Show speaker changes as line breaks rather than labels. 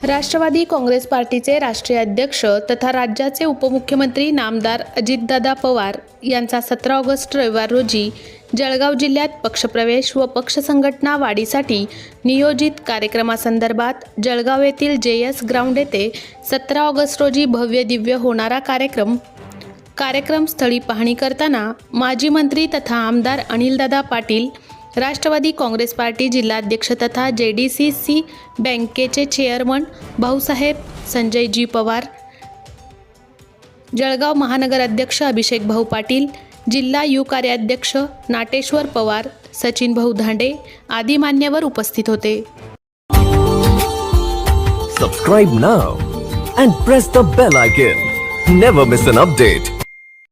राष्ट्रवादी काँग्रेस पार्टीचे राष्ट्रीय अध्यक्ष तथा राज्याचे उपमुख्यमंत्री नामदार अजितदादा पवार यांचा सतरा ऑगस्ट रविवार रोजी जळगाव जिल्ह्यात पक्षप्रवेश व पक्ष संघटना वाढीसाठी नियोजित कार्यक्रमासंदर्भात जळगाव येथील जे एस ग्राउंड येथे सतरा ऑगस्ट रोजी भव्य दिव्य होणारा कार्यक्रम कार्यक्रमस्थळी पाहणी करताना माजी मंत्री तथा आमदार अनिलदादा पाटील राष्ट्रवादी काँग्रेस पार्टी जिल्हाध्यक्ष तथा जे डी सी सी बँकेचे चेअरमन भाऊसाहेब संजयजी पवार जळगाव महानगर अध्यक्ष अभिषेक भाऊ पाटील जिल्हा यू कार्याध्यक्ष नाटेश्वर पवार सचिन भाऊ धांडे आदी मान्यवर उपस्थित होते.
Subscribe now and press the bell icon never miss an update